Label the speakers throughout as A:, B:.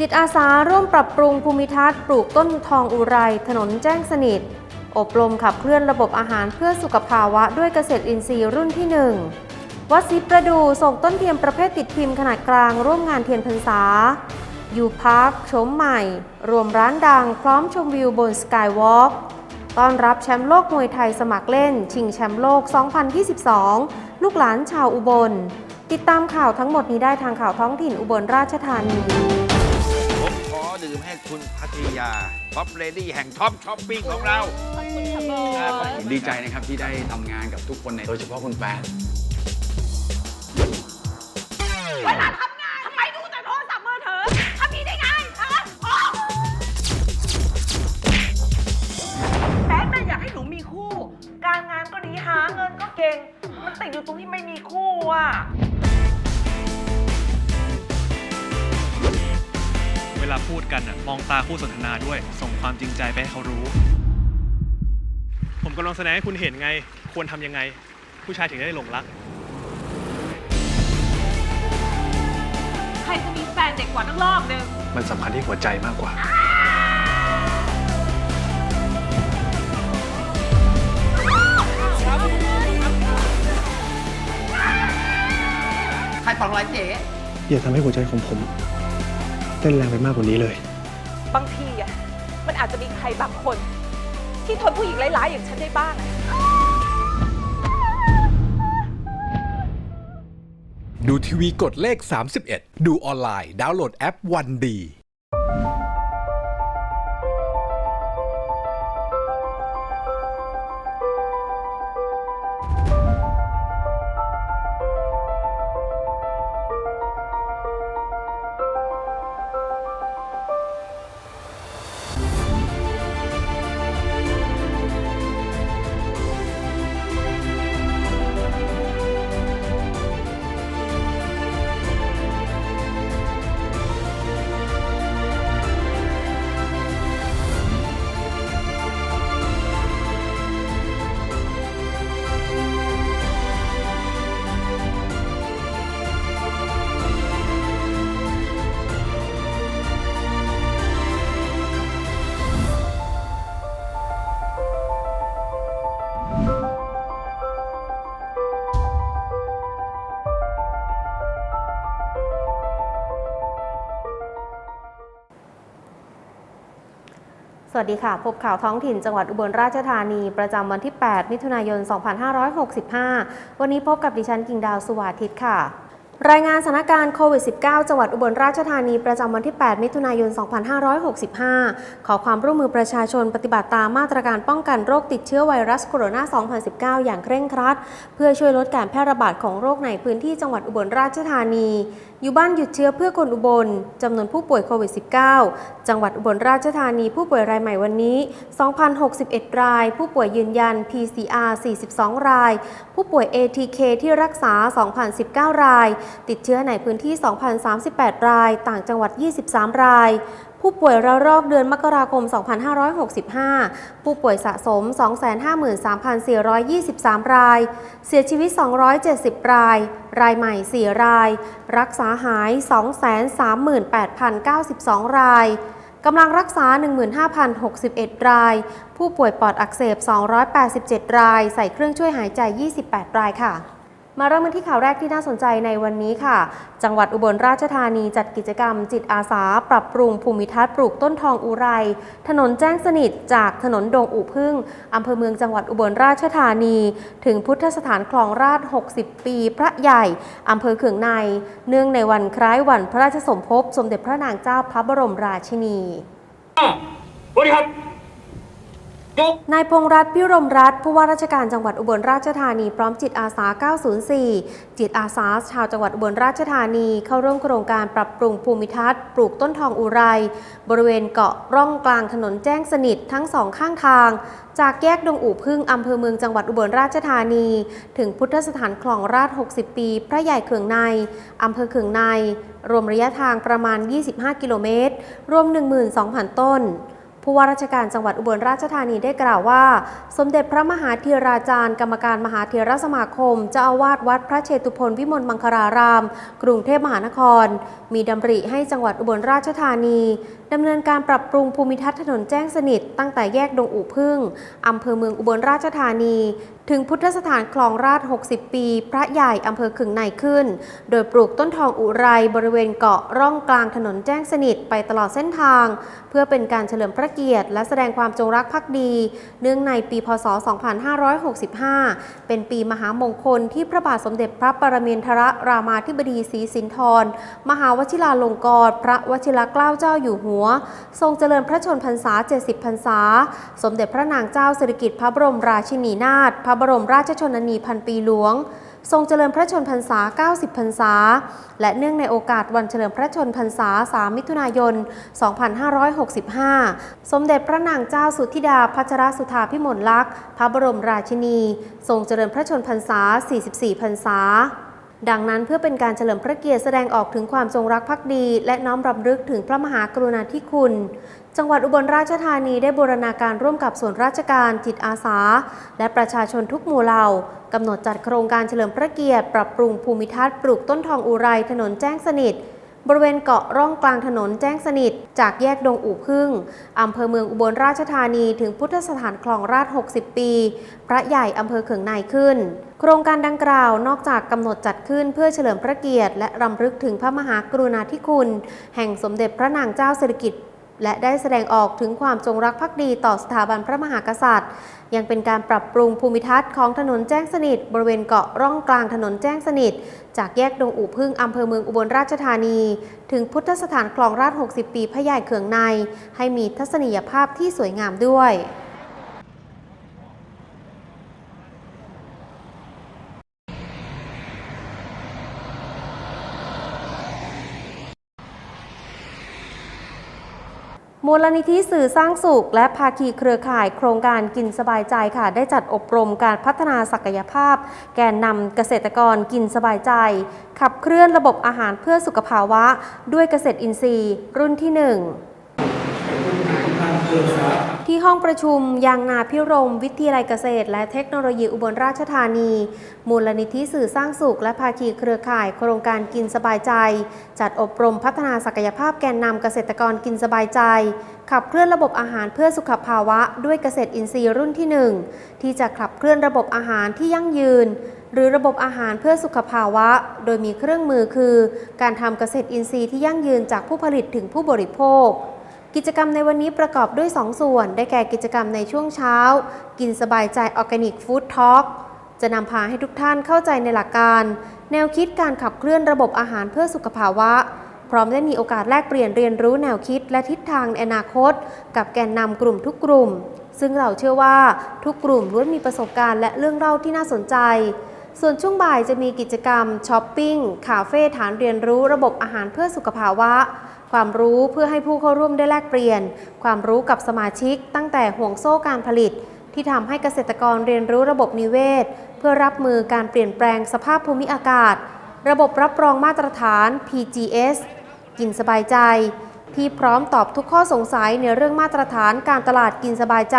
A: จิตอาสาร่วมปรับปรุงภูมิทัศน์ปลูกต้นทองอุไร ถนนแจ้งสนิท อบรมขับเคลื่อนระบบอาหารเพื่อสุขภาวะด้วยเกษตรอินทรีย์รุ่นที่ 1 วัดศรีประดูส่งต้นเทียมประเภทติดพิมพ์ขนาดกลางร่วมงานเทียนพรรษายูพาร์คชมใหม่ รวมร้านดังพร้อมชมวิวบนสกายวอล์กต้อนรับแชมป์โลกมวยไทยสมัครเล่น ชิงแชมป์โลก 2022 ลูกหลานชาวอุบล ติดตามข่าวทั้งหมดนี้ได้ทางข่าวท้องถิ่นอุบลราชธานี
B: อดื่มให้คุณพัทยาท็อปเลดี้แห่งท็อปช้อปปิ้งของเรา
C: ผมดีใจนะครับที่ได้ทำงานกับทุกคนในโดยเฉพาะคุณแฟน
D: เวลาทำงานทำไมดูแต่โทรศัพท์มือถือทำนี้ได้ไงฮะอ๋อแม่แม่อยากให้หนูมีคู่ การงานก็ดีหาเงินก็เก่ง มันติดอยู่ตรงที่ไม่มีคู่อะ
E: ลาพูดกันน่ะมองตาคู่สนทนาด้วย ส่งความจริงใจไปให้เขารู้ ผมกำลังแสดงให้คุณเห็นไง ควรทำยังไง ผู้ชายถึงได้หลงรัก
D: ใครจะมีแฟนเด็กกว่าตั้งรอบนึง
E: มันสำคัญที่หัวใจมากกว่า
F: ใครปองร้อยเจ๊
E: อย่าทำให้หัวใจของผม เต้นแรงไปมากกว่านี้เลย
D: บางทีอะมันอาจจะมีใครบางคน ที่ทนผู้หญิงร้ายๆอย่างฉันได้บ้างอะ
G: ดูทีวีกดเลข 31 ดูออนไลน์ดาวน์โหลดแอปวันดี
A: สวัสดีค่ะ พบข่าวท้องถิ่นจังหวัดอุบลราชธานี ประจำวันที่ 8 มิถุนายน 2565 วันนี้พบกับดิฉันกิ่งดาวสุวาทิตค่ะ รายงานสถานการณ์โควิด -19 จังหวัดอุบลราชธานี ประจำวันที่ 8 มิถุนายน 2565 ขอความร่วมมือประชาชนปฏิบัติตามมาตรการป้องกันโรคติดเชื้อไวรัสโคโรนา 2019 อย่างเคร่งครัด เพื่อช่วยลดการแพร่ระบาดของโรคในพื้นที่จังหวัดอุบลราชธานี อยู่บ้านหยุดเชื้อเพื่อคนอุบลจำนวนผู้ป่วยโควิด -19 จังหวัดอุบลราชธานีผู้ป่วยรายใหม่วันนี้ 2,061 ราย ผู้ป่วยยืนยัน PCR 42 ราย ผู้ป่วย ATK ที่รักษา 2,019 ราย ติดเชื้อในพื้นที่ 2,038 ราย ต่างจังหวัด 23 ราย ผู้ป่วยระลอกเดือนมกราคม 2565 ผู้ป่วยสะสม 253,423 ราย เสียชีวิต 270 ราย รายใหม่ 4 ราย รักษาหาย 238,092 รายกำลังรักษา 15,061 ราย ผู้ป่วยปอดอักเสบ 287 ราย ใส่เครื่องช่วยหายใจ 28 รายค่ะ มาเริ่มกันที่ข่าวแรกที่น่าสนใจในวันนี้ค่ะ จังหวัดอุบลราชธานีจัดกิจกรรมจิตอาสา ปรับปรุงภูมิทัศน์ปลูกต้นทองอุไร ถนนแจ้งสนิทจากถนนดงอุพึ่งอำเภอเมืองจังหวัดอุบลราชธานี ถึงพุทธสถานคลองราช 60 ปีพระใหญ่อำเภอเขืองใน เนื่องในวันคล้ายวันพระราชสมภพสมเด็จพระนางเจ้าพระบรมราชินี
F: สวัสดีครับ
A: นายพงรัตน์พิรมรัตน์ผู้ว่าราชการจังหวัดอุบลราชธานีพร้อมจิตอาสา 904 จิตอาสา ชาวจังหวัดอุบลราชธานี เข้าร่วมโครงการปรับปรุงภูมิทัศน์ ปลูกต้นทองอุไร บริเวณเกาะร่องกลางถนนแจ้งสนิททั้งสองข้างทาง จากแยกดงอู่พึ่งอำเภอเมืองจังหวัดอุบลราชธานี ถึงพุทธสถานคลองราช 60 ปี พระใหญ่เขืองในอำเภอเขืองใน รวมระยะทางประมาณ 25 กิโลเมตร รวม 12,000 ต้น ผู้ว่าราชการจังหวัดอุบลราชธานีได้กล่าวว่า สมเด็จพระมหาธีราจารย์ กรรมการมหาเทรสมาคมเจ้าอาวาสวัดพระเชตุพนวิมลมังคลาราม กรุงเทพมหานคร มีดำริให้จังหวัดอุบลราชธานีดำเนินการปรับปรุงภูมิทัศน์ถนนแจ้งสนิท ตั้งแต่แยกดงอู่พึ่งอำเภอเมืองอุบลราชธานี ถึงพุทธสถานคลองราช 60 ปี พระใหญ่อำเภอขึงในขึ้น โดยปลูกต้นทองอุไรบริเวณเกาะร่องกลางถนนแจ้งสนิทไปตลอดเส้นทาง เพื่อเป็นการเฉลิมพระเกียรติ และแสดงความจงรักภักดี เนื่องในปีพศ 2565 เป็นปีมหามงคลที่พระบาทสมเด็จพระปรมินทรรามาธิบดีศรีสินธร มหาวชิราลงกรณพระวชิรเกล้าเจ้าอยู่หัว ทรงเจริญพระชนพรรษา 70 พรรษา สมเด็จพระนางเจ้าสิริกิติ์พระบรมราชินีนาถพระบรมราชชนนีพันปีหลวง ทรงเจริญพระชนพรรษา 90 พรรษา และเนื่องในโอกาสวันเฉลิมพระชนพรรษา 3 มิถุนายน 2565 สมเด็จพระนางเจ้าสุธิดาพัชรสุธาพิมลลักษณ์ พระบรมราชินี ทรงเจริญพระชนพรรษา 44 พรรษา ดังนั้นเพื่อเป็นการเฉลิมพระเกียรติแสดงออกถึงความทรงรักภักดี และน้อมรำลึกถึงพระมหากรุณาธิคุณ จังหวัดอุบลราชธานีได้บูรณาการร่วมกับส่วนราชการจิตอาสา และประชาชนทุกหมู่เหล่ากำหนดจัดโครงการเฉลิมพระเกียรติ ปรับปรุงภูมิทัศน์ปลูกต้นทองอุไรถนนแจ้งสนิท บริเวณเกาะร่องกลางถนนแจ้งสนิท จากแยกดงอู่พึ่งอำเภอเมืองอุบลราชธานีถึงพุทธสถานคลองราช 60 ปี พระใหญ่อำเภอเขืองในขึ้น โครงการดังกล่าวนอกจากกำหนดจัดขึ้นเพื่อเฉลิมพระเกียรติ และรำลึกถึงพระมหากรุณาธิคุณ แห่งสมเด็จพระนางเจ้าสิริกิติ์ และได้แสดงออกถึงความจงรักภักดีต่อสถาบันพระมหากษัตริย์ ยังเป็นการปรับปรุงภูมิทัศน์ของถนนแจ้งสนิท บริเวณเกาะร่องกลางถนนแจ้งสนิท จากแยกดงอู่พึ่งอำเภอเมืองอุบลราชธานี ถึงพุทธสถานคลองราช 60 ปีพระใหญ่เขืองใน ให้มีทัศนียภาพที่สวยงามด้วย มูลนิธิสื่อสร้างสุข และภาคีเครือข่ายโครงการกินสบายใจค่ะ ได้จัดอบรมการพัฒนาศักยภาพ แกนนำเกษตรกรกินสบายใจ ขับเคลื่อนระบบอาหารเพื่อสุขภาวะ ด้วยเกษตรอินทรีย์ รุ่นที่ 1 ที่ห้องประชุมยางนาพิรม วิทยาลัยเกษตร และเทคโนโลยีอุบลราชธานี มูลนิธิสื่อสร้างสุข และภาคีเครือข่าย โครงการกินสบายใจ จัดอบรมพัฒนาศักยภาพแกนนำเกษตรกรกินสบายใจ ขับเคลื่อนระบบอาหารเพื่อสุขภาวะ ด้วยเกษตรอินทรีย์รุ่นที่ 1 ที่จะขับเคลื่อนระบบอาหารที่ยั่งยืน หรือระบบอาหารเพื่อสุขภาวะ โดยมีเครื่องมือคือ การทำเกษตรอินทรีย์ที่ยั่งยืนจากผู้ผลิตถึงผู้บริโภค กิจกรรมในวันนี้ประกอบด้วย 2 ส่วน ได้แก่กิจกรรมในช่วงเช้า กินสบายใจออร์แกนิกฟู้ดทอล์กจะนำพาให้ทุกท่านเข้าใจในหลักการ แนวคิดการขับเคลื่อนระบบอาหารเพื่อสุขภาวะ พร้อมได้มีโอกาสแลกเปลี่ยนเรียนรู้แนวคิดและทิศทางในอนาคต กับแกนนำกลุ่มทุกกลุ่ม ซึ่งเราเชื่อว่าทุกกลุ่มล้วนมีประสบการณ์และเรื่องเล่าที่น่าสนใจ ส่วนช่วงบ่ายจะมีกิจกรรมช้อปปิ้งคาเฟ่ฐานเรียนรู้ระบบอาหารเพื่อสุขภาวะ ความรู้เพื่อให้ผู้เข้าร่วมได้แลกเปลี่ยน ความรู้กับสมาชิก ตั้งแต่ห่วงโซ่การผลิต ที่ทำให้เกษตรกรเรียนรู้ระบบนิเวศ เพื่อรับมือการเปลี่ยนแปลงสภาพภูมิอากาศ ระบบรับรองมาตรฐาน PGS กินสบายใจ ที่พร้อมตอบทุกข้อสงสัยในเรื่องมาตรฐานการตลาดกินสบายใจ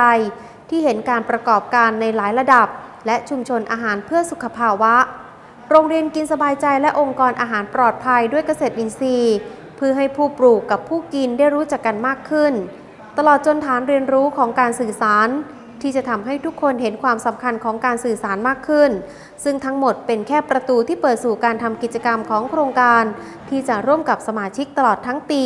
A: ที่เห็นการประกอบการในหลายระดับ และชุมชนอาหารเพื่อสุขภาวะ โรงเรียนกินสบายใจและองค์กรอาหารปลอดภัยด้วยเกษตรอินทรีย์ เพื่อให้ผู้ปลูกกับผู้กินได้รู้จักกันมากขึ้น ตลอดจนฐานเรียนรู้ของการสื่อสาร ที่จะทำให้ทุกคนเห็นความสำคัญของการสื่อสารมากขึ้น ซึ่งทั้งหมดเป็นแค่ประตูที่เปิดสู่การทำกิจกรรมของโครงการ ที่จะร่วมกับสมาชิกตลอดทั้งปี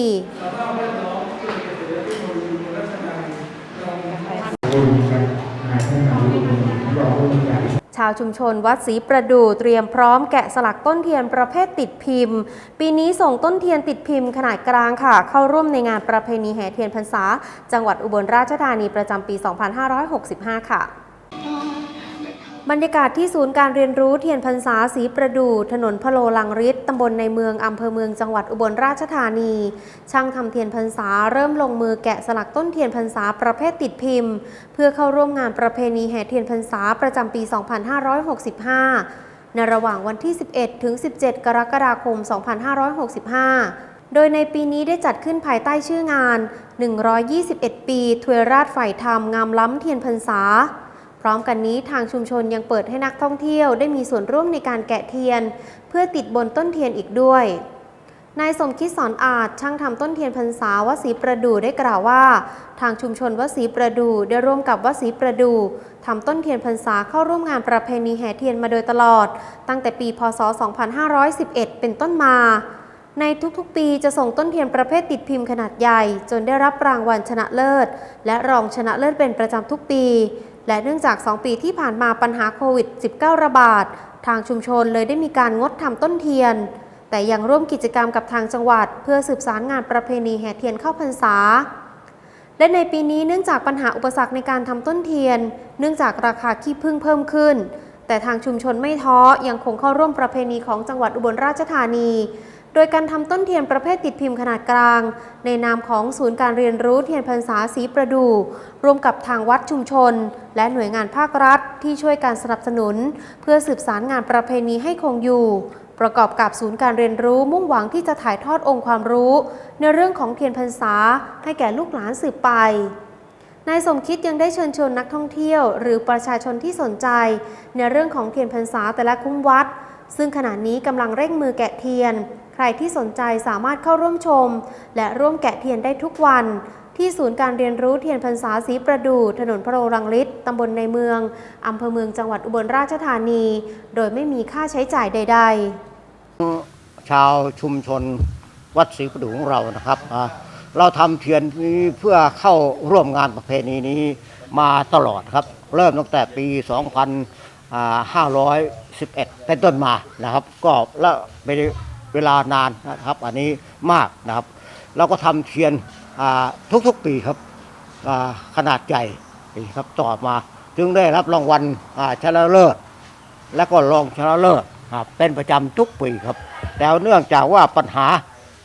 A: ชาวชุมชนวัดศรีประดู่เตรียมพร้อมแกะสลักต้นเทียนประเภทติดพิมพ์ ปีนี้ส่งต้นเทียนติดพิมพ์ขนาดกลางค่ะ เข้าร่วมในงานประเพณีแห่เทียนพรรษา จังหวัดอุบลราชธานีประจำปี 2565 ค่ะบรรยากาศที่ศูนย์การเรียนรู้เทียนพรรษาศรีประดู่ถนนพโลลังริำบลในเมืองอำเภอเมืองจังหวัดอุบลราชธานี ช่างทำเทียนพรรษาเริ่มลงมือแกะสลักต้นเทียนพรรษาประเภทติดพิมพ์ เพื่อเข้าร่วมงานประเพณีแห่เทียนพรรษาประจำปี 2565 ในระหว่างวันที่ 11 ถึง 17 กรกฎาคม 2565โดยในปีนี้ได้จัดขึ้นภายใต้ชื่องาน 121 ปีทวยราชฝ่ายธรรมงามล้ำเทียนพรรษา พร้อมกันนี้ทางชุมชนยังเปิดให้นักท่องเที่ยวได้มีส่วนร่วมในการแกะเทียน พื่อติดบนต้นเทียนอีกด้วย นายสมคิดสอนอาจช่างทำต้นเทียนพรรษาวดศรีประดู่ได้กล่าวว่า ทางชุมชนวดศรีประดู่ได้ร่วมกับวดศรีประดู่ทำต้นเทียนพรรษาเข้าร่วมงานประเพณีแห่เทียนมาโดยตลอด ตั้งแต่ปีพศ 2511 เป็นต้นมาในทุกๆ ปีจะส่งต้นเทียนประเภทติดพิมพ์ขนาดใหญ่ จนได้รับรางวัลชนะเลิศ และรองชนะเลิศเป็นประจำทุกปี และเนื่องจาก 2 ปีที่ผ่านมาปัญหาโควิด -19 ระบาด ทางชุมชนเลยได้มีการงดทำต้นเทียน แต่ยังร่วมกิจกรรมกับทางจังหวัด เพื่อสืบสารงานประเพณีแห่เทียนเข้าพรรษา และในปีนี้เนื่องจากปัญหาอุปสรรคในการทำต้นเทียน เนื่องจากราคาขี้ผึ้งเพิ่มขึ้น แต่ทางชุมชนไม่ท้อยังคงเข้าร่วมประเพณีของจังหวัดอุบลราชธานี โดยการทำต้นเทียนประเภทติดพิมพ์ขนาดกลาง ในนามของศูนย์การเรียนรู้เทียนพรรษาสีประดูร่วมกับทางวัดชุมชน และหน่วยงานภาครัฐที่ช่วยการสนับสนุน เพื่อสืบสารงานประเพณีให้คงอยู่ ประกอบกับศูนย์การเรียนรู้มุ่งหวังที่จะถ่ายทอดองค์ความรู้ ในเรื่องของเทียนพรรษาให้แก่ลูกหลานสืบไปนายสมคิดยังได้เชิญชวนนักท่องเที่ยว หรือประชาชนที่สนใจ ในเรื่องของเทียนพรรษาแต่ละคุ้มวัด ซึ่งขณะนี้กำลังเร่งมือแกะเทียน ใครที่สนใจสามารถเข้าร่วมชม และร่วมแกะเทียนได้ทุกวัน ที่ศูนย์การเรียนรู้เทียนพรรษาสีประดูถนนพระโอรังฤทธิ์ตำบลในเมืองอำเภอเมืองจังหวัดอุบลราชธานี โดยไม่มีค่าใช้จ่ายใด ๆ
H: ชาวชุมชนวัดศรีประดูของเรานะครับเราทำเทียนนี้เพื่อเข้าร่วมงานประเพณีนี้มาตลอดครับ เริ่มตั้งแต่ปี 511เป็นต้นมานะครับ ก็แล้วเป็นเวลานานนะครับ อันนี้มากนะครับ เราก็ทำเทียนทุกๆปีครับขนาดใหญ่ครับต่อมา จึงได้รับรางวัลชนะเลิศ และก็รองชนะเลิศเป็นประจำทุกปีครับ แต่เนื่องจากว่าปัญหา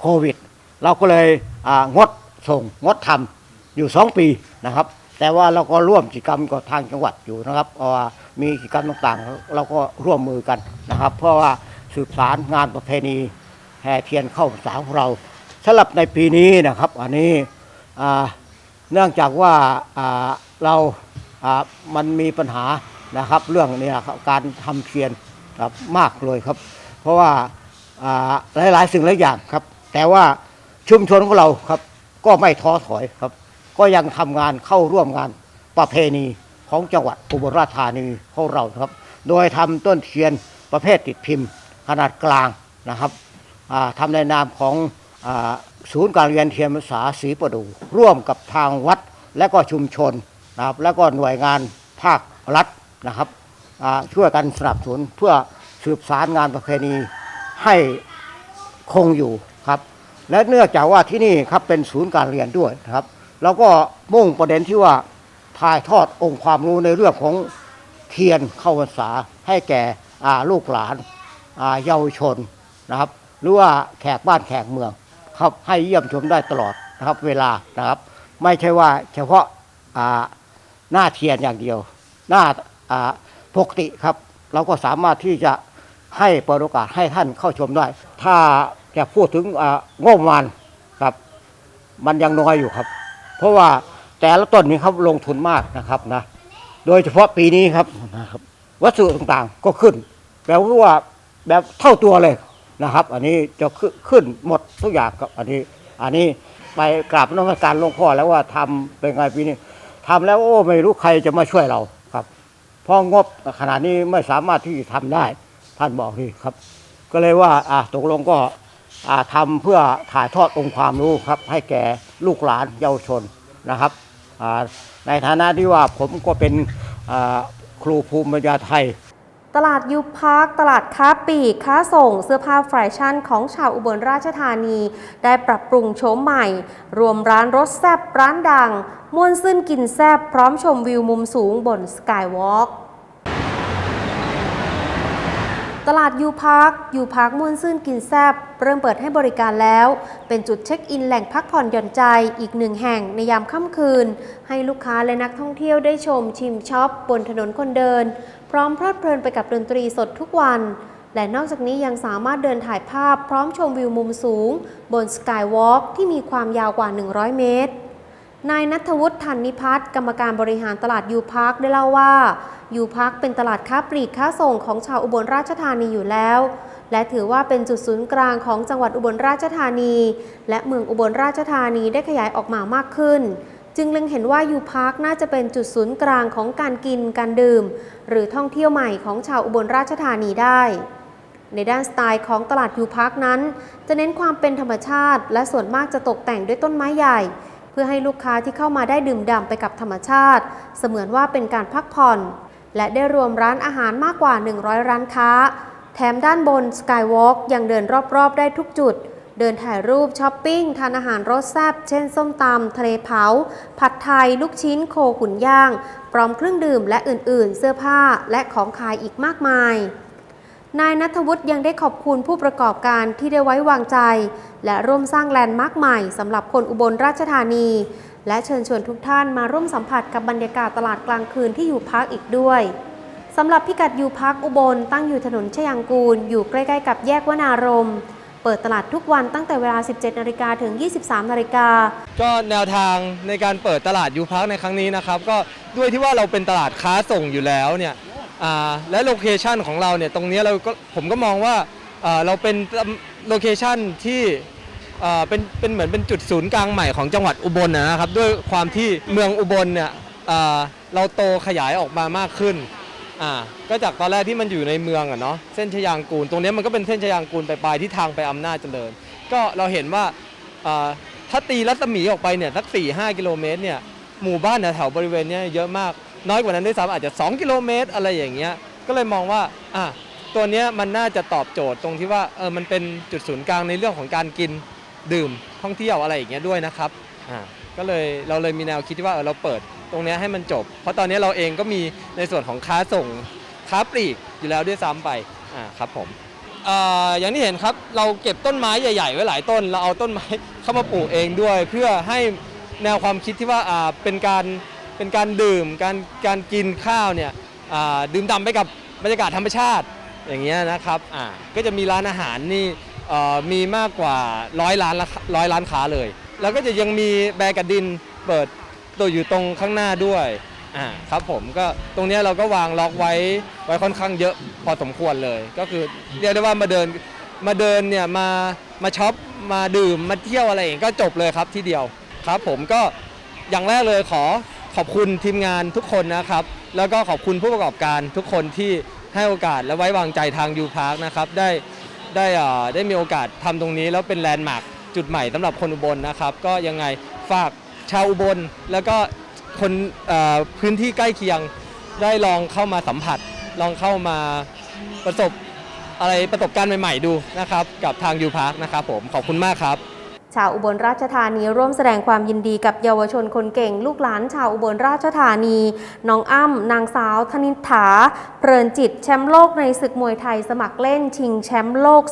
H: โควิด เราก็เลยงดส่งงดทำอยู่สองปีนะครับ แต่ว่าเราก็ร่วมกิจกรรมกับทางจังหวัดอยู่นะครับเพราะว่า มีกิจกรรมต่างๆ เราก็ร่วมมือกันนะครับ เพราะว่าสืบสารงานประเพณีแห่เทียนเข้าพรรษาของเราสำหรับในปีนี้นะครับ อันนี้เนื่องจากว่าเรามันมีปัญหานะครับ เรื่องนี้ครับการทำเทียนครับมากเลยครับ เพราะว่าอ่าหลายๆ สิ่งหลายอย่างครับ แต่ว่าชุมชนของเราครับ ก็ไม่ท้อถอยครับ ก็ยังทำงานเข้าร่วมงานประเพณี ของจังหวัดอุบลราชธานีของเราครับ โดยทำต้นเทียนประเภทติดพิมพ์ ขนาดกลางนะครับอ่าทำในนามของอศูนย์การเรียนเทียนภาษาศรีประดู ร่วมกับทางวัดและก็ชุมชนนะครับแล้วก็หน่วยงานภาครัฐนะครับช่วยกันสนับสนุนเพื่อสืบสารงานประเพณีให้คงอยู่ครับและเนื่องจากว่าที่นี่ครับเป็นศูนย์การเรียนด้วยนะครับเราก็มุ่งประเด็นที่ว่า ถ่ายทอดองค์ความรู้ในเรื่องของเทียนเข้าพรรษาให้แก่ลูกหลานเยาวชนนะครับ หรือว่าแขกบ้านแขกเมืองครับให้เยี่ยมชมได้ตลอดนะครับเวลานะครับ ไม่ใช่ว่าเฉพาะาหน้าเทียนอย่างเดียว หน้าปกติครับ เราก็สามารถที่จะให้เปิดโอกาสให้ท่านเข้าชมได้ ถ้าจะพูดถึงงบประมาณครับ มันยังน้อยอยู่ครับ เพราะว่า แต่ละต้นนี้ครับลงทุนมากนะครับนะ โดยเฉพาะปีนี้ครับนะครับ วัสดุต่างๆก็ขึ้นแบบว่าแบบเท่าตัวเลยนะครับ อันนี้จะขึ้นขึ้นหมดทุกอย่างครับอันนี้อันนี้ไปกราบนมัสการหลวงพ่อแล้วว่าทำเป็นไงปีนี้ทำแล้วโอ้ไม่รู้ใครจะมาช่วยเราครับเพราะงบขนาดนี้ไม่สามารถที่จะทำได้ท่านบอกนี่ครับ ก็เลยว่าอะตกลงก็อ่าทำเพื่อถ่ายทอดองค์ความรู้ครับ ให้แก่ลูกหลานเยาวชนนะครับ ในฐานะที่ว่าผมก็เป็นครูภูมิปัญญาไทย
A: ตลาดยูพาร์คตลาดค้าปลีกค้าส่งเสื้อผ้าแฟชั่นของชาวอุบลราชธานี ได้ปรับปรุงโฉมใหม่ รวมร้านรสแซบร้านดัง ม่วนซื่นกินแซบพร้อมชมวิวมุมสูงบนสกายวอล์ก ตลาดยูพาร์คยูพาร์คม่วนซื่นกินแซบเริ่มเปิดให้บริการแล้ว เป็นจุดเช็คอินแหล่งพักผ่อนหย่อนใจอีกหนึ่งแห่งในยามค่ำคืน ให้ลูกค้าและนักท่องเที่ยวได้ชมชิมช็อปบนถนนคนเดิน พร้อมเพลิดเพลินไปกับดนตรีสดทุกวัน และนอกจากนี้ยังสามารถเดินถ่ายภาพพร้อมชมวิวมุมสูง บนสกายวอล์กที่มีความยาวกว่า 100 เมตร นายนัทวุฒิธันนิพัฒน์กรรมการบริหารตลาดยูพาร์คได้เล่าว่ายูพาร์คเป็นตลาดค้าปลีกค้าส่งของชาวอุบลราชธานีอยู่แล้ว และถือว่าเป็นจุดศูนย์กลางของจังหวัดอุบลราชธานี และเมืองอุบลราชธานีได้ขยายออกมามากขึ้น จึงเล็งเห็นว่ายูพาร์คน่าจะเป็นจุดศูนย์กลางของการกินการดื่ม หรือท่องเที่ยวใหม่ของชาวอุบลราชธานีได้ในด้านสไตล์ของตลาดยูพาร์คนั้น จะเน้นความเป็นธรรมชาติ และส่วนมากจะตกแต่งด้วยต้นไม้ใหญ่ พื่อให้ลูกค้าที่เข้ามาได้ดื่มด่ำไปกับธรรมชาติ เสมือนว่าเป็นการพักผ่อน และได้รวมร้านอาหารมากกว่า 100 ร้านค้า แถมด้านบนสกายวอล์กยังเดินรอบๆ ได้ทุกจุด เดินถ่ายรูปช้อปปิ้ง ทานอาหารรสแซ่บเช่นส้มตำทะเลเผา ผัดไทย ลูกชิ้น โคขุนย่าง พร้อมเครื่องดื่มและอื่นๆ เสื้อผ้าและของขายอีกมากมาย นายนัทวุฒิยังได้ขอบคุณผู้ประกอบการที่ได้ไว้วางใจ และร่วมสร้างแลนด์มาร์คใหม่สำหรับคนอุบลราชธานี และเชิญชวนทุกท่านมาร่วมสัมผัสกับบรรยากาศตลาดกลางคืนที่อยู่พักอีกด้วยสำหรับพิกัดอยู่พักอุบลตั้งอยู่ถนนชยางกูล อยู่ใกล้ๆกับแยกวนารมเปิดตลาดทุกวันตั้งแต่เวลา 17นาฬิกาถึง 23นาฬิกา
I: ก็แนวทางในการเปิดตลาดยูพาร์คในครั้งนี้นะครับ ก็ด้วยที่ว่าเราเป็นตลาดค้าส่งอยู่แล้วเนี่ย อ่าและโลเคชันของเราเนี่ยตรงนี้เราก็ผมก็มองว่าอ่าเราเป็นโลเคชันที่อ่าเป็นเป็นเหมือนเป็นจุดศูนย์กลางใหม่ของจังหวัดอุบลนะครับด้วยความที่เมืองอุบลเนี่ยอ่าเราโตขยายออกมามากขึ้นอ่าก็จากตอนแรกที่มันอยู่ในเมืองอะเนาะเส้นชยางกูล ตรงนี้มันก็เป็นเส้นชยางกูลไปปลายที่ทางไปอำนาจเจริญ ก็เราเห็นว่าอ่าถ้าตีรัศมีออกไปเนี่ยสัก4 5 กิโลเมตรเนี่ยหมู่บ้านแถวๆบริเวณเนี้ยเยอะมาก น้อยกว่านั้นด้วยซ้ำอาจจะ 2 กิโลเมตร อะไรอย่างเงี้ยก็เลยมองว่าอะตัวเนี้ยมันน่าจะตอบโจทย์ตรงที่ว่าเออมันเป็นจุดศูนย์กลางในเรื่องของการกินดื่มท่องเที่ยวอะไรอย่างเงี้ยด้วยนะครับอ่าก็เลยเราเลยมีแนวคิดที่ว่าเออเราเปิดตรงเนี้ยให้มันจบ เพราะตอนนี้เราเองก็มีในส่วนของค้าส่งค้าปลีกอยู่แล้วด้วยซ้ำไปอ่าครับผมเอ่ออย่างที่เห็นครับเราเก็บต้นไม้ใหญ่ๆไว้หลายต้น เราเอาต้นไม้เข้ามาปลูกเองด้วย เพื่อให้แนวความคิดที่ว่าอ่าเป็นการ เป็นการดื่มการการกินข้าวเนี่ยอ่าดื่มด่ำไปกับบรรยากาศธรรมชาติอย่างเงี้ยนะครับอ่าก็จะมีร้านอาหารนี่เอ่อมีมากกว่าร้อยร้านละร้อยร้านค้าเลย แล้วก็จะยังมีแบร์กัดดินเปิดตัวอยู่ตรงข้างหน้าด้วยอ่าครับผมก็ตรงเนี้ยเราก็วางล็อกไว้ไว้ค่อนข้างเยอะพอสมควรเลย ก็คือเรียกได้ว่ามาเดินมาเดินเนี่ยมามาช็อปมาดื่มมาเที่ยวอะไรอย่างเงี้ยก็จบเลยครับที่เดียวครับผมก็อย่างแรกเลยขอ ขอบคุณทีมงานทุกคนนะครับ แล้วก็ขอบคุณผู้ประกอบการทุกคนที่ให้โอกาสและไว้วางใจทางยูพาร์คนะครับได้ได้อ่าได้มีโอกาสทำตรงนี้ แล้วเป็นแลนด์มาร์คจุดใหม่สำหรับคนอุบลนะครับ ก็ยังไงฝากชาวอุบล แล้วก็คนเอ่อพื้นที่ใกล้เคียงได้ลองเข้ามาสัมผัส ลองเข้ามาประสบอะไรประสบการณ์ใหม่ ๆ ดูนะครับ กับทางยูพาร์คนะครับผมขอบคุณมากครับ
A: ชาวอุบลราชธานีร่วมแสดงความยินดีกับเยาวชนคนเก่ง ลูกหลานชาวอุบลราชธานี น้องอ้ำนางสาวธนิษฐา เพลินจิตแชมป์โลกในศึกมวยไทยสมัครเล่นชิงแชมป์โลก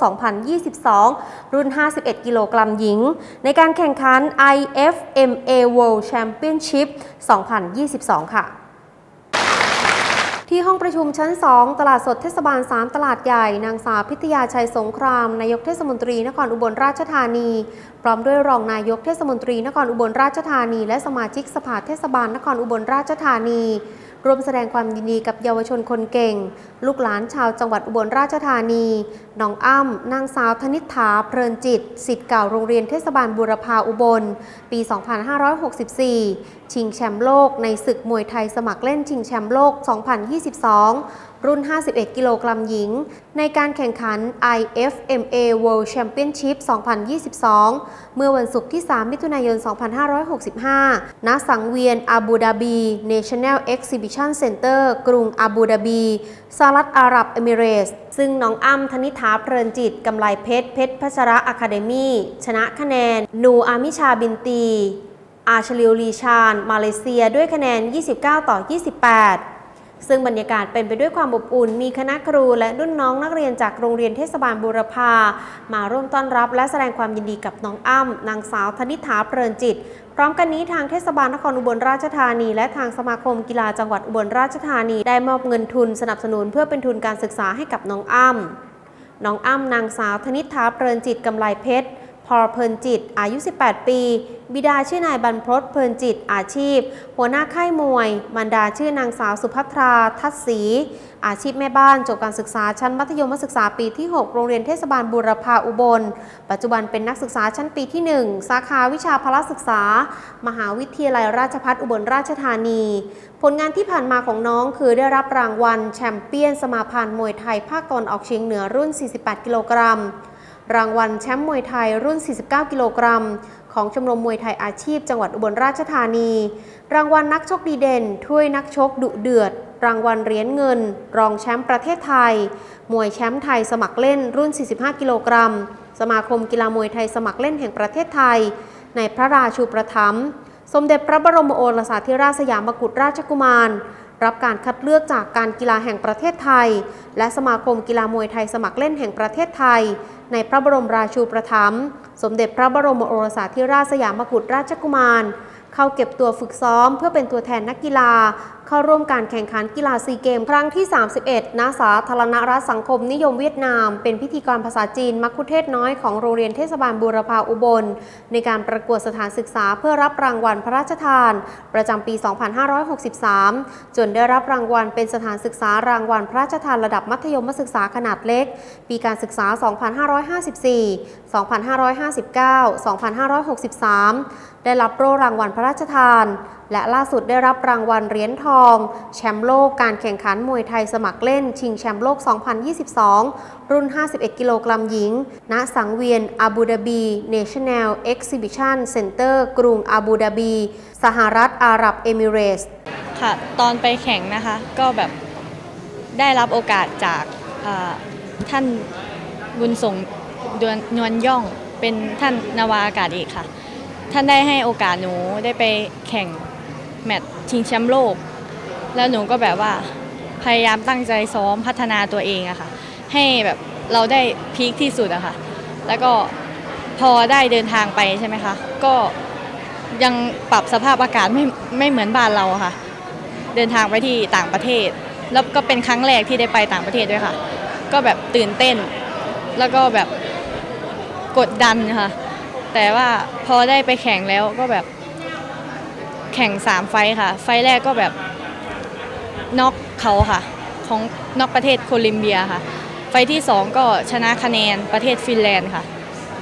A: 2022 รุ่น 51 กิโลกรัมหญิง ในการแข่งขัน IFMA World Championship 2022 ค่ะ ที่ห้องประชุมชั้น 2 ตลาดสดเทศบาล 3 ตลาดใหญ่ นางสาวพิทยาชัยสงคราม นายกเทศมนตรีนครอุบลราชธานี พร้อมด้วยรองนายกเทศมนตรีนครอุบลราชธานี และสมาชิกสภาเทศบาลนครอุบลราชธานีร่วมแสดงความยินดีกับเยาวชนคนเก่งลูกหลานชาวจังหวัดอุบลราชธานี น้องอ้ำนางสาวธนิษฐาเพลินจิตสิทธิ์เก่าโรงเรียนเทศบาลบุรพาอุบล ปี 2564 ชิงแชมป์โลกในศึกมวยไทยสมัครเล่นชิงแชมป์โลก 2022 รุ่น 51 กิโลกรัมหญิง ในการแข่งขัน IFMA World Championship 2022 เมื่อวันศุกร์ที่ 3 มิถุนายน 2565 ณ สังเวียนอาบูดาบี National Exhibition Center กรุงอาบูดาบีสรัฐอาหรับเอมิเรส ซึ่งน้องอ้ำธนิษฐาเพลินจิตกำไลเพชรเพชรพัชระอะคาเดมี่ชนะคะแนน นูอามิชาบินตี อาชลิวลีชาน มาเลเซียด้วยคะแนน 29 ต่อ 28 ซึ่งบรรยากาศเป็นไปด้วยความอบอุ่น มีคณะครูและรุ่นน้องนักเรียนจากโรงเรียนเทศบาลบูรพา มาร่วมต้อนรับและแสดงความยินดีกับน้องอ้ำนางสาวธนิษฐาเพลินจิต พร้อมกันนี้ทางเทศบาลนครอุบลราชธานี และทางสมาคมกีฬาจังหวัดอุบลราชธานี ได้มอบเงินทุนสนับสนุนเพื่อเป็นทุนการศึกษาให้กับน้องอ้ำน้องอ้ำนางสาวธนิษฐาเพลินจิตกำไลเพชร พอเพลินจิต อายุ 18 ปี บิดาชื่อนายบรรพตเพลินจิตอาชีพ หัวหน้าค่ายมวย มารดาชื่อนางสาวสุภัทรา ทัศศรีอาชีพแม่บ้านจบการศึกษาชั้นมัธยมศึกษาปีที่ 6 โรงเรียนเทศบาลบูรพาอุบล ปัจจุบันเป็นนักศึกษาชั้นปีที่ 1 สาขาวิชาพละศึกษา มหาวิทยาลัยราชภัฏอุบลราชธานี ผลงานที่ผ่านมาของน้องคือได้รับรางวัล แชมเปี้ยนสมาพันธ์มวยไทยภาคตะวันออกเฉียงเหนือรุ่น 48 กิโลกรัม รางวัลแชมป์มวยไทยรุ่น 49 กิโลกรัม ของชมรมมวยไทยอาชีพ จังหวัดอุบลราชธานี รางวัลนักชกดีเด่น ถ้วยนักชกดุเดือด รางวัลเหรียญเงิน รองแชมป์ประเทศไทย มวยแชมป์ไทยสมัครเล่นรุ่น 45 กิโลกรัม สมาคมกีฬามวยไทยสมัครเล่นแห่งประเทศไทย ในพระราชูประทับสมเด็จพระบรมโอรสาธิราชสยามกุฎราชกุมารรับการคัดเลือกจากการกีฬาแห่งประเทศไทย และสมาคมกีฬามวยไทยสมัครเล่นแห่งประเทศไทย ในพระบรมราชูประทับสมเด็จพระบรมโอรสาธิราชสยามกุฎราชกุมาร เข้าเก็บตัวฝึกซ้อมเพื่อเป็นตัวแทนนักกีฬา เข้าร่วมการแข่งขันกีฬาซีเกม ครั้งที่ 31ณสาธารณรัฐสังคมนิยมเวียดนาม เป็นพิธีกรภาษาจีน มักคุเทศน้อยของโรงเรียนเทศบาลบูรพาอุบล ในการประกวดสถานศึกษาเพื่อรับรางวัลพระราชทาน ประจำปี 2563 จนได้รับรางวัลเป็นสถานศึกษารางวัลพระราชทานระดับมัธยมศึกษาขนาดเล็ก ปีการศึกษา 2554 2559 2563 ได้รับโล่รางวัลพระราชทาน และล่าสุดได้รับรางวัลเหรียญทอง แชมป์โลกการแข่งขันมวยไทยสมัครเล่น ชิงแชมป์โลก 2022 รุ่น 51 กิโลกรัมหญิง ณ สังเวียนอาบูดาบี National Exhibition Center กรุงอาบูดาบี สหรัฐอาหรับเอมิเรตส์
J: ค่ะ ตอนไปแข่งนะคะ ก็แบบได้รับโอกาสจากท่านบุญส่งดวนนวลย่อง เป็นท่านนาวาอากาศเอกค่ะ ท่านได้ให้โอกาสหนูได้ไปแข่ง แมตช์ชิงแชมป์โลก แล้วหนูก็แบบว่าพยายามตั้งใจซ้อมพัฒนาตัวเองอะค่ะ ให้แบบเราได้พีคที่สุดอะค่ะ แล้วก็พอได้เดินทางไปใช่ไหมคะ ก็ยังปรับสภาพอากาศไม่ไม่เหมือนบ้านเราอะค่ะ เดินทางไปที่ต่างประเทศ แล้วก็เป็นครั้งแรกที่ได้ไปต่างประเทศด้วยค่ะ ก็แบบตื่นเต้น แล้วก็แบบกดดันค่ะ แต่ว่าพอได้ไปแข่งแล้วก็แบบ แข่งสามไฟค่ะ ไฟแรกก็แบบน็อกเขาค่ะ ของนอกประเทศโคลิมเบียค่ะ ไฟที่สองก็ชนะคะแนนประเทศฟินแลนด์ค่ะ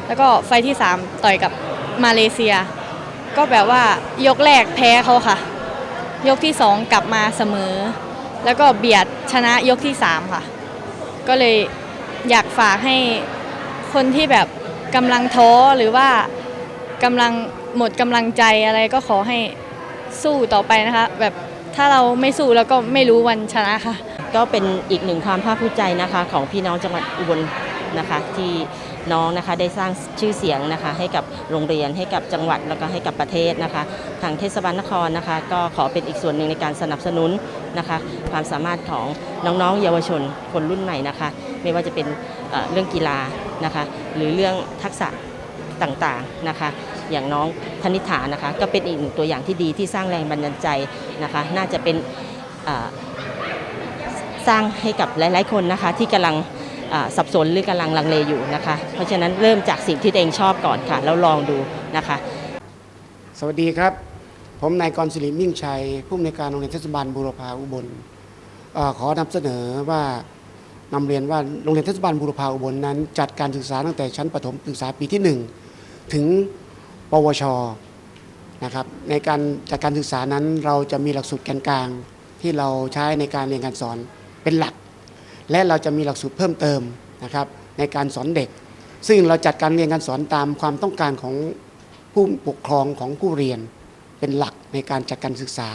J: แล้วก็ไฟที่สามต่อยกับมาเลเซีย ก็แบบว่ายกแรกแพ้เขาค่ะ ยกที่ 2 กลับมาเสมอ แล้วก็เบียดชนะยกที่ 3 ค่ะ ก็เลยอยากฝากให้คนที่แบบกำลังท้อหรือว่ากำลังหมดกำลังใจอะไรก็ขอให้ สู้ต่อไปนะคะ แบบถ้าเราไม่สู้แล้วก็ไม่รู้วันชนะค่ะ
K: ก็เป็นอีกหนึ่งความภาคภูมิใจนะคะ ของพี่น้องจังหวัดอุบลนะคะ ที่น้องนะคะได้สร้างชื่อเสียงนะคะ ให้กับโรงเรียนให้กับจังหวัดแล้วก็ให้กับประเทศนะคะ ทางเทศบาลนครนะคะ ก็ขอเป็นอีกส่วนหนึ่งในการสนับสนุนนะคะ ความสามารถของน้องๆ เยาวชนคนรุ่นใหม่นะคะ ไม่ว่าจะเป็นเอ่อเรื่องกีฬานะคะ หรือเรื่องทักษะต่างๆนะคะ อย่างน้องธนิฐานะคะ ก็เป็นอีกหนึ่งตัวอย่างที่ดีที่สร้างแรงบันดาลใจนะคะ น่าจะเป็นสร้างให้กับหลาย ๆ คนนะคะ ที่กำลังสับสนหรือกำลังลังเลอยู่นะคะ เพราะฉะนั้นเริ่มจากสิ่งที่ตัวเองชอบก่อนค่ะแล้วลองดูนะคะ
L: สวัสดีครับ ผมนายกรศิริมิ่งชัย ผู้อำนวยการโรงเรียนเทศบาลบูรพาอุบลอขอนำเสนอว่านำเรียนว่าโรงเรียนเทศบาลบูรพาอุบลนั้น จัดการศึกษาตั้งแต่ชั้นประถมศึกษาปีที่ 1 ถึง ปวชนะครับในการจัดการศึกษานั้นเราจะมีหลักสูตรกลางที่เราใช้ในการเรียนการสอนเป็นหลัก และเราจะมีหลักสูตรเพิ่มเติมนะครับในการสอนเด็ก ซึ่งเราจัดการเรียนการสอนตามความต้องการของผู้ปกครองของผู้เรียนเป็นหลักในการจัดการศึกษา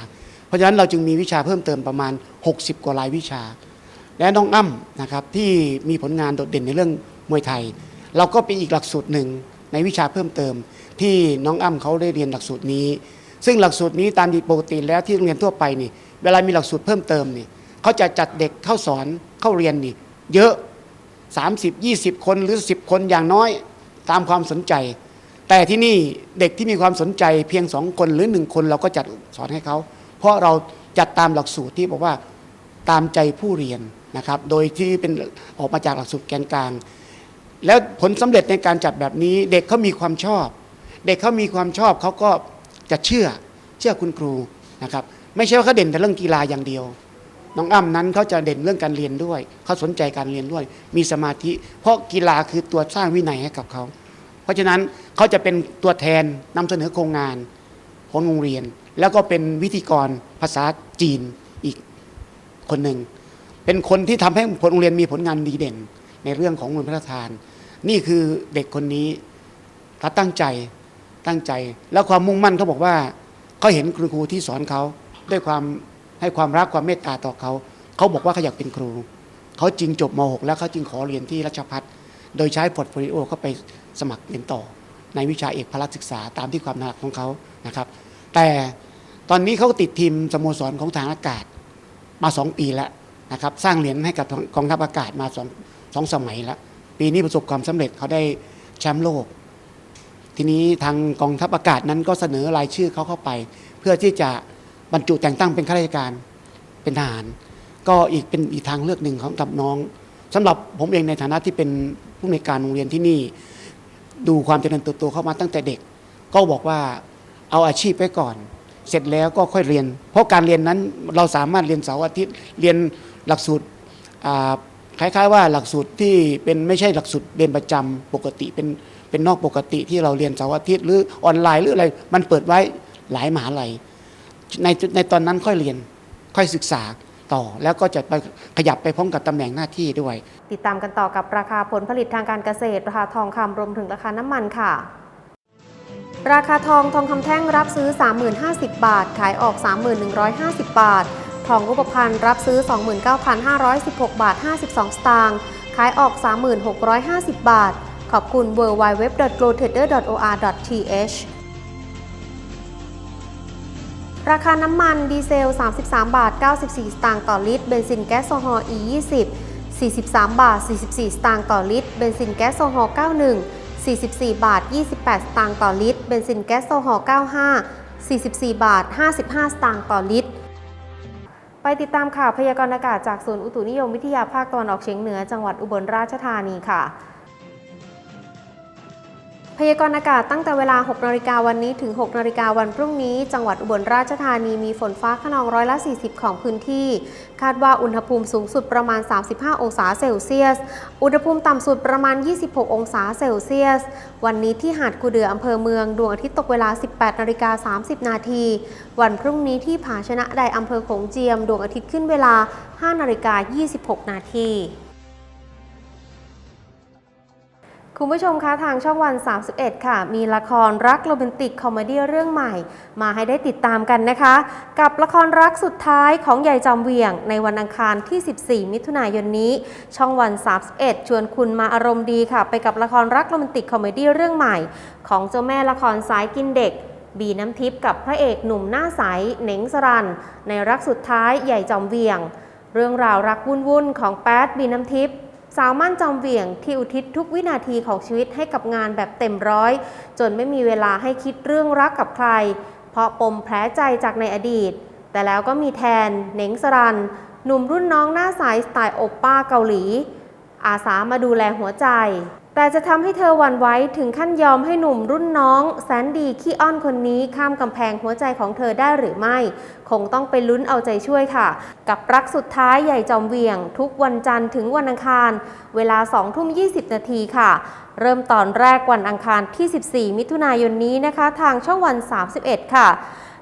L: เพราะฉะนั้นเราจึงมีวิชาเพิ่มเติมประมาณ 60 กว่ารายวิชา และน้องอ้ำนะครับที่มีผลงานโดดเด่นในเรื่องมวยไทย เราก็เป็นอีกหลักสูตรหนึ่งในวิชาเพิ่มเติม ที่น้องอ้ำเขาได้เรียนหลักสูตรนี้ ซึ่งหลักสูตรนี้ตามปกติแล้วที่โรงเรียนทั่วไปนี่เวลามีหลักสูตรเพิ่มเติมนี่เขาจะจัดเด็กเข้าสอนเข้าเรียนนี่ เยอะ 30 20 คนหรือ 10 คนอย่างน้อยตามความสนใจ แต่ที่นี่เด็กที่มีความสนใจเพียงสองคนหรือหนึ่งคนเราก็จัดสอนให้เขา เพราะเราจัดตามหลักสูตรที่บอกว่าตามใจผู้เรียนนะครับ โดยที่เป็นออกมาจากหลักสูตรแกนกลาง แล้วผลสำเร็จในการจัดแบบนี้เด็กเขามีความชอบ เด็กเขามีความชอบเขาก็จะเชื่อเชื่อคุณครูนะครับ ไม่ใช่ว่าเขาเด่นแต่เรื่องกีฬาอย่างเดียว น้องอ้ำนั้นเขาจะเด่นเรื่องการเรียนด้วยเขาสนใจการเรียนด้วย มีสมาธิ เพราะกีฬาคือตัวสร้างวินัยให้กับเขา เพราะฉะนั้นเขาจะเป็นตัวแทนนำเสนอโครงงานของโรงเรียน แล้วก็เป็นวิธีกรภาษาจีนอีกคนหนึ่งเป็นคนที่ทำให้ผลโรงเรียนมีผลงานดีเด่น ในเรื่องของมูลพระราชทาน นี่คือเด็กคนนี้เขาตั้งใจ ตั้งใจ แล้วความมุ่งมั่นเขาบอกว่าเขาเห็นคุณครูที่สอนเขาด้วยความให้ความรักความเมตตาต่อเขา เขาบอกว่าเขาอยากเป็นครู เขาจึงจบม .6 แล้วเขาจึงขอเรียนที่รัชพัฒโดยใช้พอร์ตโฟลิโอเข้าไปสมัครเรียนต่อ ในวิชาเอกพละศึกษาตามที่ความถนัดของเขานะครับ แต่ตอนนี้เขาติดทีมสโมสรของทารอากาศมาสองปีแล้วนะครับสร้างเหรียญให้กับกองทัพอากาศมาสองสองสมัยแล้ว ปีนี้ประสบความสำเร็จเขาได้แชมป์โลก ทีนี้ทางกองทัพอากาศนั้นก็เสนอรายชื่อเขาเข้าไป เพื่อที่จะบรรจุแต่งตั้งเป็นข้าราชการเป็นทหาร ก็อีกเป็นอีกทางเลือกหนึ่งของกับน้องสำหรับผมเองในฐานะที่เป็นผู้ในวยการโรงเรียนที่นี่ ดูความเจริญเติบโตเข้ามาตั้งแต่เด็ก ก็บอกว่าเอาอาชีพไว้ก่อน เสร็จแล้วก็ค่อยเรียน เพราะการเรียนนั้นเราสามารถเรียนเสาร์อาทิตย์เรียนหลักสูตรคล้ายๆว่าหลักสูตรที่เป็นไม่ใช่หลักสูตรเรียนประจำปกติเป็น เป็นนอกปกติที่เราเรียนเสาร์อาทิตย์หรือออนไลน์หรืออะไร มันเปิดไว้หลายมหาลัยในในตอนนั้นค่อยเรียนค่อยศึกษาต่อ แล้วก็จะไปขยับไปพร้อมกับตำแหน่งหน้าที่ด้วย
A: ติดตามกันต่อกับราคาผลผลิตทางการเกษตรราคาทองคำรวมถึงราคาน้ำมันค่ะราคาทองทองคำแท่งรับซื้อ 3050 บาท ขายออก 3150 บาท ทองรูปพรรณรับซื้อ 29,516 บาท 52 สตางค์ ขายออก 3650 บาท ขอบคุณ w w w g l o w t r a d e r o r t h ราคาน้ำมันดีเซล 33 บาท 94 สตางค์ต่อลิตร เบนซินแก๊สโซฮอล์ E20 43 บาท 44 สตางค์ต่อลิตร เบนซินแก๊สโซฮอล์ 91 44 บาท 28 สตางค์ต่อลิตร เบนซินแก๊สโซฮอล์ 95 44 บาท 55 สตางค์ต่อลิตร ไปติดตามข่าวพยากรณ์อากาศจากศูนย์อุตุนิยมวิทยาภาคตะวันออกเฉียงเหนือจังหวัดอุบลราชธานีค่ะ พยากรณ์อากาศตั้งแต่เวลา 6นาฬิกาวันนี้ถึง 6นาฬิกาวันพรุ่งนี้ จังหวัดอุบลราชธานีมีฝนฟ้าขนองร้อยละ 40 ของพื้นที่ คาดว่าอุณหภูมิสูงสุดประมาณ 35 องศาเซลเซียส อุณหภูมิต่ำสุดประมาณ 26 องศาเซลเซียส วันนี้ที่หาดกูเดืออำเภอเมือง ดวงอาทิตย์ตกเวลา 18นาฬิกา30 นาที วันพรุ่งนี้ที่ผาชนะใดอำเภอโขงเจียม ดวงอาทิตย์ขึ้นเวลา 5นาฬิกา26 นาที คุณผู้ชมคะทางช่องวัน 31 ค่ะ มีละครรักโรแมนติกคอมเมดี้เรื่องใหม่ มาให้ได้ติดตามกันนะคะ กับละครรักสุดท้ายของใหญ่จอมเวียง ในวันอังคารที่ 14 มิถุนายนนี้ ช่องวัน 31 ชวนคุณมาอารมณ์ดีค่ะ ไปกับละครรักโรแมนติกคอมเมดี้เรื่องใหม่ ของเจ้าแม่ละครสายกินเด็กบีน้ำทิพย์กับพระเอกหนุ่มหน้าใสเหน่งสรัน ในรักสุดท้ายใหญ่จอมเวียง เรื่องราวรักวุ่นๆของแป๊ดบีน้ำทิพย์ สาวมั่นจอมเวียงที่อุทิศทุกวินาทีของชีวิตให้กับงานแบบเต็มร้อย จนไม่มีเวลาให้คิดเรื่องรักกับใคร เพราะปมแผลใจจากในอดีต แต่แล้วก็มีแทนเหน่งสรัน หนุ่มรุ่นน้องหน้าใสสไตล์โอปป้าเกาหลี อาสามาดูแลหัวใจ แต่จะทำให้เธอหวั่นไหวถึงขั้นยอมให้หนุ่มรุ่นน้องแสนดีขี้อ้อนคนนี้ข้ามกำแพงหัวใจของเธอได้หรือไม่ คงต้องไปลุ้นเอาใจช่วยค่ะ กับรักสุดท้ายใหญ่จอมเวียง ทุกวันจันทร์ถึงวันอังคาร เวลา2ทุ่ม20 นาทีค่ะ เริ่มตอนแรกวันอังคารที่ 14 มิถุนายนนี้นะคะ ทางช่องวัน 31 ค่ะ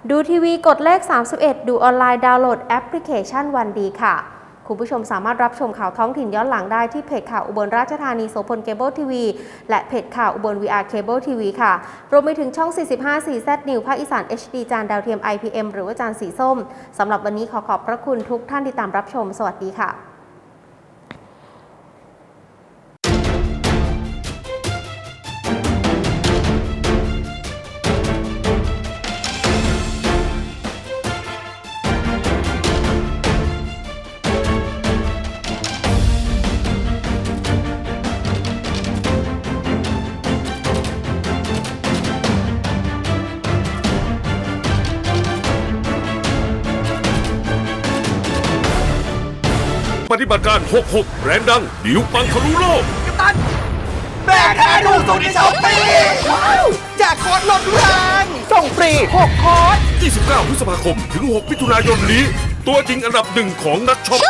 A: ดูทีวีกดเลข 31 ดูออนไลน์ดาวน์โหลดแอปพลิเคชันวันดีค่ะ คุณผู้ชมสามารถรับชมข่าวท้องถิ่นย้อนหลังได้ที่เพจข่าวอุบลราชธานีโสพลเคเบิลทีวีและเพจข่าวอุบล VR Cable TV ค่ะ รวมไปถึงช่อง 45 4 Z New ภาคอีสาน HD จานดาวเทียม IPM หรือว่าจานสีส้มสำหรับวันนี้ขอขอบพระคุณทุกท่านที่ตามรับชม สวัสดีค่ะ
F: ฏิบัติการ 66แบรนด์ดัง ดิวปังทะลุโลก
D: แบกแท้ถูกสุดในช้อปปี้ว้าวแจกโค้ดลดแรงส่งฟรี6โค้ด
F: 29 พฤษภาคม ถึง 6 มิถุนายนนี้ ตัวจริงอันดับหนึ่งของนักช็อป